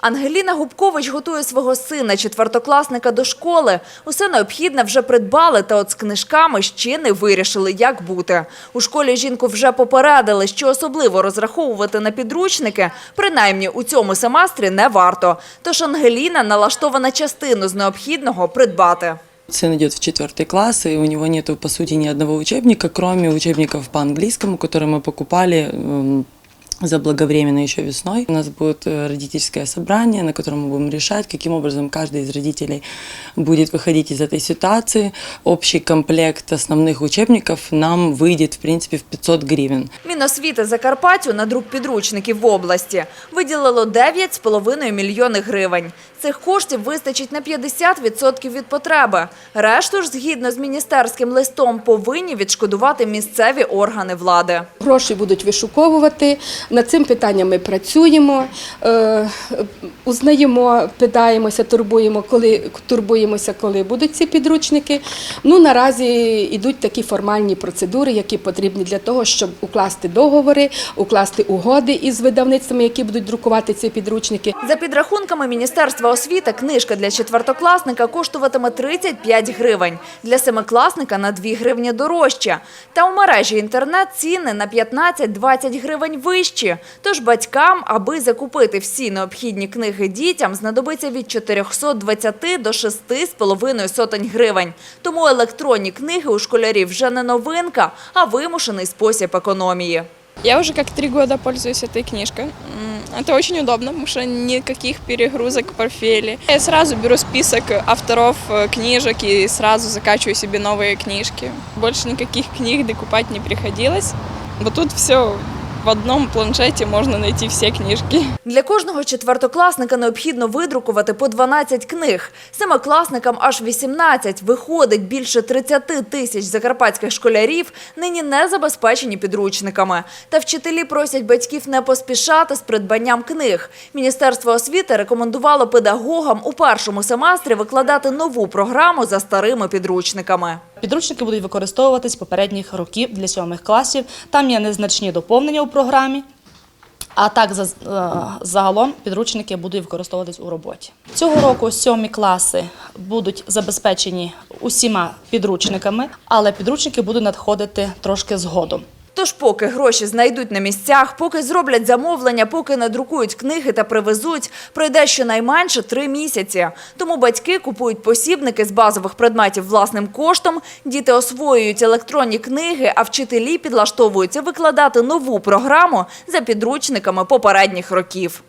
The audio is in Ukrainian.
Ангеліна Губкович готує свого сина, четвертокласника, до школи. Усе необхідне вже придбали, та от з книжками ще не вирішили, як бути. У школі жінку вже попередили, що особливо розраховувати на підручники, принаймні у цьому семестрі не варто. Тож Ангеліна налаштована частину з необхідного придбати. Сын идет в четвертый класс, и у него нету, по сути, ни одного учебника, кроме учебников по английскому, которые мы покупали м, заблаговременно еще весной. У нас будет э, родительское собрание, на котором мы будем решать, каким образом каждый из родителей будет выходить из этой ситуации. Общий комплект основных учебников нам выйдет, в принципе, в 500 гривен. Міносвіти Закарпаттю на друк підручників в області виділило 9,5 мільйони гривень. Цих коштів вистачить на 50% від потреби. Решту ж, згідно з міністерським листом, повинні відшкодувати місцеві органи влади. Гроші будуть вишуковувати. Над цим питанням ми працюємо, е, узнаємо, питаємося, турбуємо, коли турбуємося, коли будуть ці підручники. Ну наразі йдуть такі формальні процедури, які потрібні для того, щоб укласти договори, укласти угоди із видавництвами, які будуть друкувати ці підручники. За підрахунками Міністерства освіти, книжка для четвертокласника коштуватиме 35 гривень, для семикласника – на 2 гривні дорожче. Та у мережі інтернет ціни на 15-20 гривень вищі Тож батькам, аби закупити всі необхідні книги дітям, знадобиться від 420 до 6,5 сотень гривень. Тому електронні книги у школярів вже не новинка, а вимушений спосіб економії. Я уже как три года пользуюсь этой книжкой. М, Это очень удобно, потому что никаких перегрузок в портфеле. Я сразу беру список авторов э, книжек и сразу закачиваю себе новые книжки. Больше никаких книг докупать не приходилось. Вот тут все в одном планшете можно найти все книжки. Для кожного четвертокласника необхідно видрукувати по 12 книг. Семикласникам аж 18. Виходить, більше 30 тисяч закарпатських школярів нині не забезпечені підручниками. Та вчителі просять батьків не поспішати з придбанням книг. Міністерство освіти рекомендувало педагогам у першому семестрі викладати нову програму за старими підручниками. Підручники будуть використовуватись попередніх років для сьомих класів. Там є незначні доповнення у програмі. А так е, загалом підручники будуть використовуватись у роботі. Цього року сьомі класи будуть забезпечені усіма підручниками, але підручники будуть надходити трошки згодом. Тож поки гроші знайдуть на місцях, поки зроблять замовлення, поки надрукують книги та привезуть, пройде щонайменше три місяці. Тому батьки купують посібники з базових предметів власним коштом, діти освоюють електронні книги, а вчителі підлаштовуються викладати нову програму за підручниками попередніх років.